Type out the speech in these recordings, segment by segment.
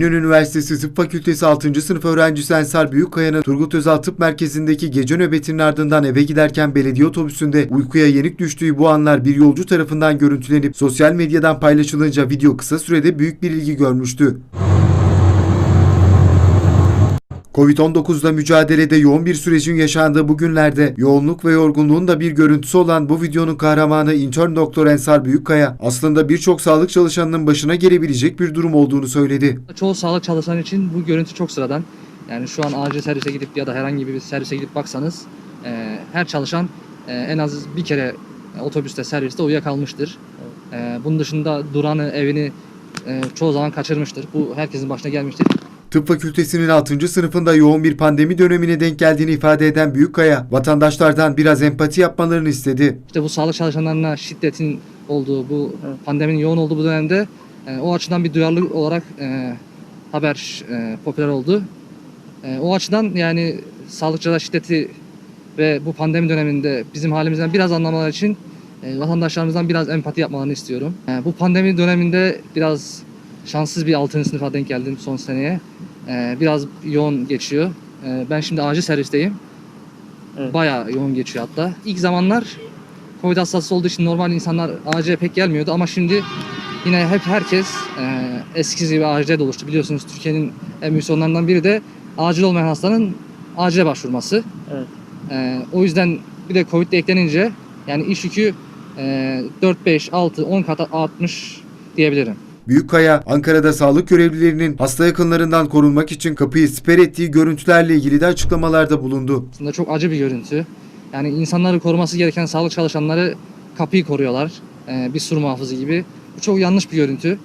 İnönü Üniversitesi Tıp Fakültesi 6. sınıf öğrencisi Ensar Büyükkaya'nın Turgut Özal Tıp Merkezi'ndeki gece nöbetinin ardından eve giderken belediye otobüsünde uykuya yenik düştüğü bu anlar bir yolcu tarafından görüntülenip sosyal medyadan paylaşılınca video kısa sürede büyük bir ilgi görmüştü. Covid-19'da mücadelede yoğun bir sürecin yaşandığı bu günlerde yoğunluk ve yorgunluğun da bir görüntüsü olan bu videonun kahramanı intern doktor Ensar Büyükkaya aslında birçok sağlık çalışanının başına gelebilecek bir durum olduğunu söyledi. Çoğu sağlık çalışanı için bu görüntü çok sıradan. Yani şu an acil servise gidip ya da herhangi bir servise gidip baksanız e, her çalışan e, en az bir kere otobüste, serviste uyuyakalmıştır. E, bunun dışında duranı, evini e, çoğu zaman kaçırmıştır. Bu herkesin başına gelmiştir. Tıp Fakültesinin 6. sınıfında yoğun bir pandemi dönemine denk geldiğini ifade eden Büyükkaya, vatandaşlardan biraz empati yapmalarını istedi. İşte bu sağlık çalışanlarına şiddetin olduğu, bu pandeminin yoğun olduğu bu dönemde e, o açıdan bir duyarlılık olarak e, haber e, popüler oldu. E, o açıdan yani sağlıkçılara şiddeti ve bu pandemi döneminde bizim halimizden biraz anlamaları için e, vatandaşlarımızdan biraz empati yapmalarını istiyorum. E, bu pandemi döneminde biraz şanssız bir 6. sınıfa denk geldim son seneye. E, biraz yoğun geçiyor. E, ben şimdi acil servisteyim. Evet. Bayağı yoğun geçiyor hatta. İlk zamanlar Covid hastası olduğu için normal insanlar acile pek gelmiyordu ama şimdi yine hep herkes e, eskisi gibi acile doluştu. Biliyorsunuz Türkiye'nin en büyük sorunlarından biri de acil olmayan hastanın acile başvurması. Evet. E, o yüzden bir de Covid de eklenince yani iş yükü e, 4, 5, 6, 10 kat artmış diyebilirim. Büyükkaya, Ankara'da sağlık görevlilerinin hasta yakınlarından korunmak için kapıyı siper ettiği görüntülerle ilgili de açıklamalarda bulundu. Aslında çok acı bir görüntü. Yani insanları koruması gereken sağlık çalışanları kapıyı koruyorlar. Ee, bir sur muhafızı gibi. Bu çok yanlış bir görüntü.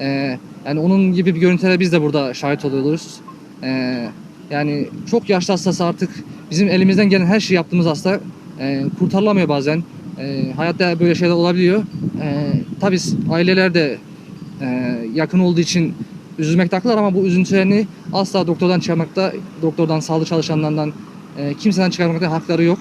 Ee, yani onun gibi bir görüntülere biz de burada şahit oluyoruz. Ee, yani çok yaşlı hastası artık bizim elimizden gelen her şeyi yaptığımız hasta e, kurtarılamıyor bazen. E, hayatta böyle şeyler olabiliyor. E, tabii aileler de e, yakın olduğu için üzülmekte haklılar ama bu üzüntülerini asla doktordan çıkarmakta, doktordan, sağlık çalışanlarından e, kimseden çıkarmakta hakları yok.